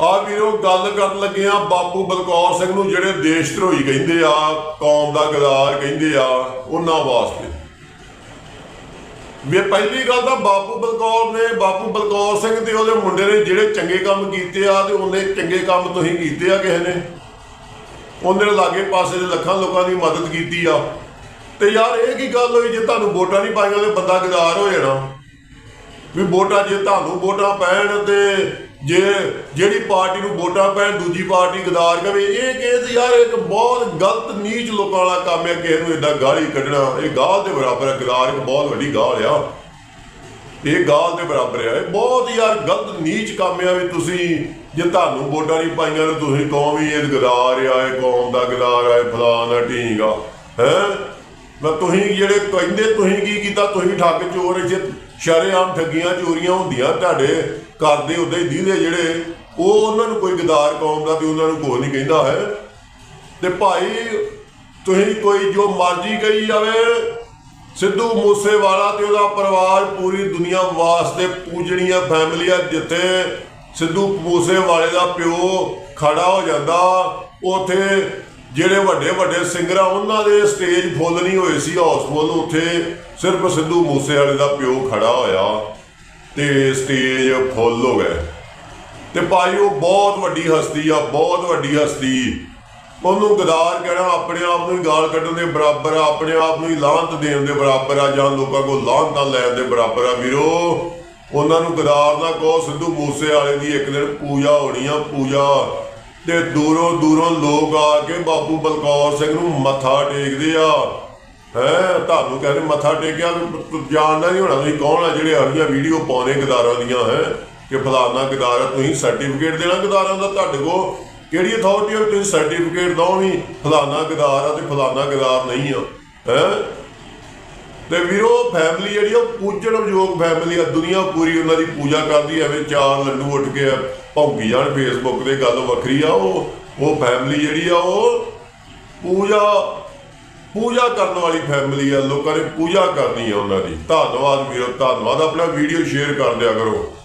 ਆ ਵੀਰੋ, ਗੱਲ ਕਰਨ ਲੱਗੇ ਆ ਬਾਪੂ ਬਲਕੌਰ ਸਿੰਘ ਨੂੰ, ਜਿਹੜੇ ਦੇਸ਼ ਧਰੋਹੀ ਕਹਿੰਦੇ ਆ, ਕੌਮ ਦਾ ਗਦਾਰ ਕਹਿੰਦੇ ਆ, ਉਹਨਾਂ ਵਾਸਤੇ। ਵੀ ਪਹਿਲੀ ਗੱਲ ਤਾਂ ਬਾਪੂ ਬਲਕੌਰ ਨੇ, ਬਾਪੂ ਬਲਕੌਰ ਸਿੰਘ ਤੇ ਉਹਦੇ ਮੁੰਡੇ ਨੇ ਜਿਹੜੇ ਚੰਗੇ ਕੰਮ ਕੀਤੇ ਆ ਤੇ ਉਹਨੇ ਚੰਗੇ ਕੰਮ ਤੁਸੀਂ ਕੀਤੇ ਆ ਕਿਸੇ ਨੇ। ਉਹਨੇ ਲਾਗੇ ਪਾਸੇ ਦੇ ਲੱਖਾਂ ਲੋਕਾਂ ਦੀ ਮਦਦ ਕੀਤੀ ਆ। ਤੇ ਯਾਰ ਇਹ ਕੀ ਗੱਲ ਹੋਈ, ਜੇ ਤੁਹਾਨੂੰ ਵੋਟਾਂ ਨਹੀਂ ਪਾਈਆਂ ਤੇ ਬੰਦਾ ਗਦਾਰ ਹੋ ਜਾਣਾ। ਵੀ ਵੋਟਾਂ, ਜੇ ਤੁਹਾਨੂੰ ਵੋਟਾਂ ਪੈਣ ਤੇ ਜੇ ਜਿਹੜੀ ਪਾਰਟੀ ਨੂੰ ਵੋਟਾਂ ਪੈਣ, ਦੂਜੀ ਪਾਰਟੀ ਗਦਾਰ ਕਵੇ ਇਹ ਕੇਸ ਯਾਰ ਇੱਕ ਬਹੁਤ ਗਲਤ, ਨੀਚ ਲੋਕਾਂ ਵਾਲਾ ਕੰਮ ਹੈ, ਕਿਸੇ ਨੂੰ ਇਦਾਂ ਗਾਲੀ ਕੱਢਣਾ। ਇਹ ਗਾਲ ਦੇ ਬਰਾਬਰ ਹੈ, ਗਦਾਰ ਇੱਕ ਬਹੁਤ ਵੱਡੀ ਗਾਲ ਆ। ਇਹ ਗਾਲ ਦੇ ਬਰਾਬਰ ਆ। ਇਹ ਬਹੁਤ ਯਾਰ ਗਲਤ, ਨੀਚ ਕੰਮ ਆ ਵੀ ਤੁਸੀਂ, ਜੇ ਤੁਹਾਨੂੰ ਵੋਟਾਂ ਨਹੀਂ ਪਾਈਆਂ ਤਾਂ ਤੁਸੀਂ ਕਹੋ ਵੀ ਇਹ ਗਦਾਰ ਆ, ਇਹ ਕੌਮ ਦਾ ਗਦਾਰ ਆ, ਇਹ ਫਲਾਣਾ ਢੀਂਗਾ ਹੈ? ਮੈਂ ਤੁਸੀਂ ਜਿਹੜੇ ਕਹਿੰਦੇ ਤੁਸੀਂ ਕੀ ਕੀਤਾ, ਤੁਸੀਂ ਠੱਗ ਚੋਰ ਜੇ ਸ਼ਰੇਆਮ ਠੱਗੀਆਂ ਚੋਰੀਆਂ ਹੁੰਦੀਆਂ ਤੁਹਾਡੇ ਕਰਦੇ ਉਦਾਂ ਹੀ ਦੀਦੇ ਜਿਹੜੇ, ਉਹ ਉਹਨਾਂ ਨੂੰ ਕੋਈ ਗਦਾਰ ਕੌਮ ਦਾ ਤੇ ਉਹਨਾਂ ਨੂੰ ਕੋਈ ਨਹੀਂ ਕਹਿੰਦਾ ਹੈ। ਤੇ ਭਾਈ, ਤੁਸੀਂ ਕੋਈ ਜੋ ਮਰਜ਼ੀ ਕਹੀ ਜਾਵੇ, ਸਿੱਧੂ ਮੂਸੇਵਾਲਾ ਤੇ ਉਹਦਾ ਪਰਿਵਾਰ ਪੂਰੀ ਦੁਨੀਆ ਵਾਸਤੇ ਪੂਜਣੀਆਂ ਫੈਮਲੀਆਂ ਜਿੱਥੇ ਸਿੱਧੂ ਮੂਸੇਵਾਲੇ ਦਾ ਪਿਓ ਖੜਾ ਹੋ ਜਾਂਦਾ, ਉਥੇ ਜਿਹੜੇ ਵੱਡੇ ਵੱਡੇ ਸਿੰਗਰ ਆ, ਉਹਨਾਂ ਦੇ ਸਟੇਜ ਫੁੱਲ ਨਹੀਂ ਹੋਏ ਸੀ ਹਾਊਸਫੁੱਲ ਉੱਥੇ ਸਿਰਫ ਸਿੱਧੂ ਮੂਸੇਵਾਲੇ ਦਾ ਪਿਓ ਖੜਾ ਹੋਇਆ ਤੇ ਸਟੇਜ ਫੁੱਲ ਹੋ ਗਏ। ਤੇ ਭਾਈ, ਉਹ ਬਹੁਤ ਵੱਡੀ ਹਸਤੀ ਆ, ਬਹੁਤ ਵੱਡੀ ਹਸਤੀ। ਉਹਨੂੰ ਗਦਾਰ ਕਹਿਣਾ, ਆਪਣੇ ਆਪ ਨੂੰ ਹੀ ਗਾਲ ਕੱਢਣ ਦੇ ਬਰਾਬਰ ਆ, ਆਪਣੇ ਆਪ ਨੂੰ ਹੀ ਲਾਹਨਤ ਦੇਣ ਦੇ ਬਰਾਬਰ ਆ, ਜਾਂ ਲੋਕਾਂ ਕੋਲ ਲਾਹਨਤਾਂ ਲੈਣ ਦੇ ਬਰਾਬਰ ਆ। ਵੀਰੋ, ਉਹਨਾਂ ਨੂੰ ਗਦਾਰ ਨਾ ਕਹੋ, ਸਿੱਧੂ ਮੂਸੇ ਵਾਲੇ ਦੀ ਇੱਕ ਦਿਨ ਪੂਜਾ ਹੋਣੀ ਆ, ਪੂਜਾ ਤੇ ਦੂਰੋਂ ਦੂਰੋਂ ਲੋਕ ਆ ਕੇ ਬਾਪੂ ਬਲਕੌਰ ਸਿੰਘ ਨੂੰ ਮੱਥਾ ਟੇਕਦੇ ਆ। ਹੈ ਤੁਹਾਨੂੰ ਕਹਿੰਦੇ ਮੱਥਾ ਟੇਕਿਆ ਜਾਣਦਾ ਨਹੀਂ ਹੋਣਾ ਤੁਸੀਂ ਕੌਣ ਆ ਜਿਹੜੇ ਆਹੀਆਂ ਵੀਡੀਓ ਪਾਉਣੇ ਗਦਾਰਾਂ ਦੀਆਂ ਹੈ? ਕਿ ਫਲਾਨਾ ਗਦਾਰ ਆ, ਤੁਸੀਂ ਸਰਟੀਫਿਕੇਟ ਦੇਣਾ ਗਦਾਰਾਂ ਦਾ ਤੁਹਾਡੇ ਕੋਲ? ਕਿਹੜੀ ਅਥਾਰਟੀ ਹੈ ਤੁਸੀਂ ਸਰਟੀਫਿਕੇਟ ਦੋ ਵੀ ਫਲਾਨਾ ਗਦਾਰ ਆ ਤੇ ਫਲਾਨਾ ਗਦਾਰ ਨਹੀਂ ਆ ਹੈ? ਤੇ ਵੀਰੋ ਫੈਮਿਲੀ ਜਿਹੜੀ ਆ, ਉਹ ਪੂਜਣਯੋਗ ਫੈਮਿਲੀ ਆ। ਦੁਨੀਆ ਪੂਰੀ ਉਹਨਾਂ ਦੀ ਪੂਜਾ ਕਰਦੀ ਐਵੇਂ ਚਾਰ ਲੱਡੂ ਉੱਠ ਕੇ ਭੌਂਕੀ ਜਾਣ ਫੇਸਬੁੱਕ ਤੇ ਗੱਲ ਵੱਖਰੀ ਆ। ਉਹ ਉਹ ਫੈਮਿਲੀ ਜਿਹੜੀ ਆ ਉਹ ਪੂਜਾ ਪੂਜਾ ਕਰਨ ਵਾਲੀ ਫੈਮਿਲੀ ਆ। ਲੋਕਾਂ ਨੇ ਪੂਜਾ ਕਰਨੀ ਆ ਉਹਨਾਂ ਦੀ। ਧੰਨਵਾਦ ਵੀਰੋ ਧੰਨਵਾਦ। ਆਪਣਾ ਵੀਡੀਓ ਸ਼ੇਅਰ ਕਰ ਦਿਆ ਕਰੋ।